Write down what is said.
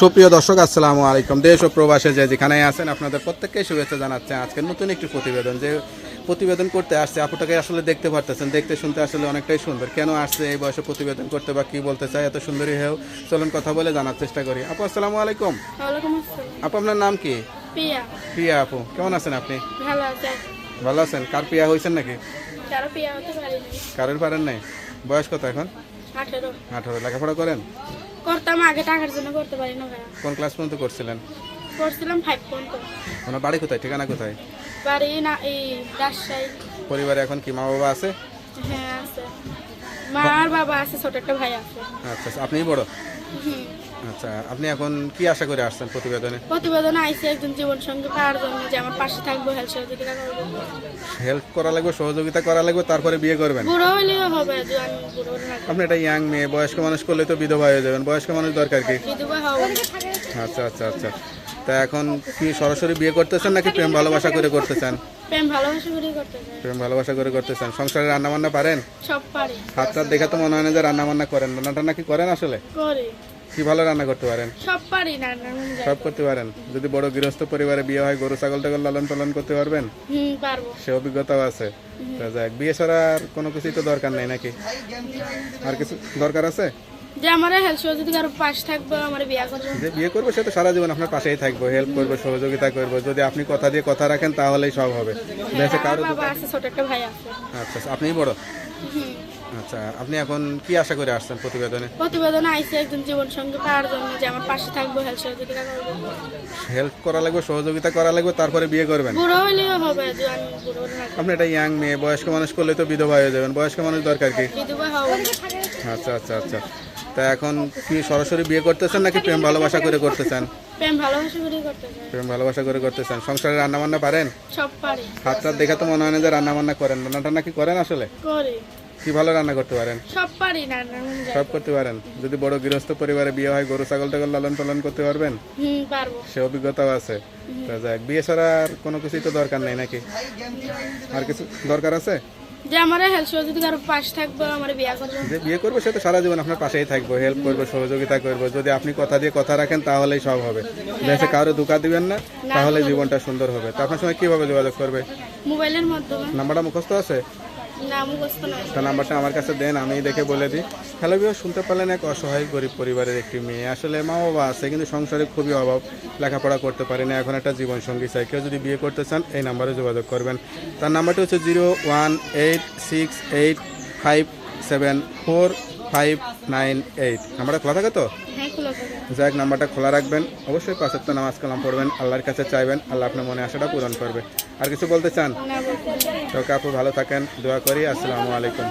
সুপ্রিয় দর্শক আসসালামু আলাইকুম। দেশ ও প্রবাসে যে যেখানে আছেন আপনাদের প্রত্যেককে শুভেচ্ছা জানাচ্ছে। আজকের নতুন একটি প্রতিবেদন। যে প্রতিবেদন করতে আসছে আপুটাকে আসলে দেখতে পারতেছেন। দেখতে শুনতে আসলে অনেকটাই সুন্দর। কেন আসছে এই বয়সে প্রতিবেদন করতে বা কি বলতে চায় এত সুন্দরী হেও চলুন কথা বলে জানার চেষ্টা করি। আপু আসসালামু আলাইকুম। আপু আপনার নাম কি? প্রিয়া। আপু কেমন আছেন আপনি? ভালো আছেন? কার প্রিয়া হয়েছেন নাকি? কারোর পারেন নাই? বয়স কত এখন? আঠেরো। আঠারো। লেখাপড়া করেন? করতাম আগে টাকার জন্য করতে পারি না ভাইয়া। কোন ক্লাস পর্যন্ত করছিলেন? করছিলাম ফাইভ পর্যন্ত। আপনার বাড়ি কোথায়? ঠিকানা কোথায়? বাড়ি না এই রাজশাহী। পরিবারে এখন কি মা বাবা আছে? হ্যাঁ আছে। মা আর বাবা আছে ছোট একটা ভাই আছে। আচ্ছা আচ্ছা, আপনিই বড়? হুম। আচ্ছা আপনি এখন কি আশা করে আসছেন প্রতিবেদনে? প্রতিবেদন আইসে একজন জীবন সঙ্গী পাওয়ার জন্য যে আমার পাশে থাকব হেল্প সহযোগিতা করব হেল্প করা লাগবে সহযোগিতা করা লাগবে তারপরে বিয়ে করবেন? বুড়ো হইলেও হবে জোয়ান বুড়ো না। আপনি একটা ইয়াং মেয়ে বয়স্ক মানুষ করলে তো বিধবা হয়ে যাবেন। বয়স্ক মানুষ দরকার কি? বিধবা হবে আচ্ছা আচ্ছা আচ্ছা। তা এখন কি সরাসরি বিয়ে করতেছেন নাকি প্রেম ভালোবাসা করে করতে চান প্রেম ভালোবাসা করে করতে প্রেম ভালোবাসা করে সংসারে রান্না বান্না পারেন? সব পারি। হাত দেখে তো মনে হয় না যে রান্না বান্না করেন। রান্না টান্না কি করেন আসলে? করি। কি ভালো রান্না করতে পারেন? সব পারি সব করতে পারেন? যদি বড় গৃহস্থ পরিবারে বিয়ে হয় গরু ছাগল টাগল লালন পালন করতে পারবেন? হুম পারব। সে অভিজ্ঞতাও আছে। যাক বিয়ে ছাড়া আর কোনো কিছুই তো দরকার নেই নাকি? আর কিছু দরকার আছে? যে আমার হেল্প সহযোগিতা কারও পাশে থাকব আমার বিয়া করব। যে বিয়ে করব সে তো সারা জীবন আপনার পাশেই থাকব হেল্প করব সহযোগিতা করব। যদি আপনি কথা দিয়ে কথা রাখেন তাহলেই সব হবে। দেশে কারও বাবা আছে ছোট একটা ভাই আছে। আচ্ছা আচ্ছা, আপনিই বড়। আচ্ছা আপনি এখন কি আশা করে আসছেন প্রতিবেদনে? প্রতিবেদন আইসে একজন জীবন সঙ্গী পাওয়ার জন্য যে আমার পাশে থাকব হেল্প সহযোগিতা করব। হেল্প করা লাগবে সহযোগিতা করা লাগবে তারপরে বিয়ে করবেন? বুড়ো হইলেও হবে জোয়ান বুড়ো না। আপনি একটা ইয়াং মেয়ে বয়স্ক মানুষ করলে তো বিধবা হয়ে যাবেন। বয়স্ক মানুষ দরকার কি? বিধবা হবে আচ্ছা আচ্ছা আচ্ছা। তা এখন কি সরাসরি বিয়ে করতেছেন নাকি প্রেম ভালোবাসা করে করতে চান প্রেম ভালোবাসা করে করতে প্রেম ভালোবাসা করে করতে চান সংসারে রান্না বান্না পারেন? সব পারি। হাত দেখে তো মনে হয় না যে রান্না বান্না করেন। রান্না টান্না কি করেন আসলে? করি। কি ভালো রান্না করতে পারেন? সব পারি না না সব করতে পারেন? যদি বড় গৃহস্থ পরিবারে বিয়ে হয় গরু ছাগল টাগল লালন পালন করতে পারবেন? হুম পারব। সে অভিজ্ঞতাও আছে। তা যাক বিয়ে ছাড়া আর কোনো কিছুই তো দরকার নেই নাকি? আর কিছু দরকার আছে? যে আমার হেল্প সহযোগিতা পাশে থাকব আমার বিয়া করব। যে বিয়ে করব সে তো সারা জীবন আপনার পাশেই থাকব হেল্প করব সহযোগিতা করব। যদি আপনি কথা দিয়ে কথা রাখেন তাহলেই সব হবে। দেশে কারও ধোকা দিবেন না তাহলে জীবনটা সুন্দর হবে। তো আপনার সঙ্গে কীভাবে যোগাযোগ করবে? মোবাইলের মাধ্যমে। নাম্বারটা মুখস্থ আছে? তার নাম্বারটা আমার কাছে দেন আমি দেখে বলে দিই। হ্যালো শুনতে পারলেন এক অসহায় গরিব পরিবারের একটি মেয়ে। আসলে মা বাবা আছে, কিন্তু সংসারে খুবই অভাব, লেখাপড়া করতে পারে না। এখন একটা জীবন সঙ্গী চাই। কেউ যদি বিয়ে করতে চান, এই নাম্বারে যোগাযোগ করবেন। তার নাম্বারটি হচ্ছে zero one eight six eight five seven four five nine eight নাম্বারটা খোলা থাকে তো? হ্যাঁ থাকে। যাক নাম্বারটা খোলা রাখবেন। অবশ্যই পাঁচাত্তর নামাজ কালাম পড়বেন আল্লাহর কাছে চাইবেন আল্লাহ আপনার মনে আশাটা পূরণ করবে। আর কিছু বলতে চান? তো আপু ভালো থাকেন দোয়া করি আসসালামু আলাইকুম।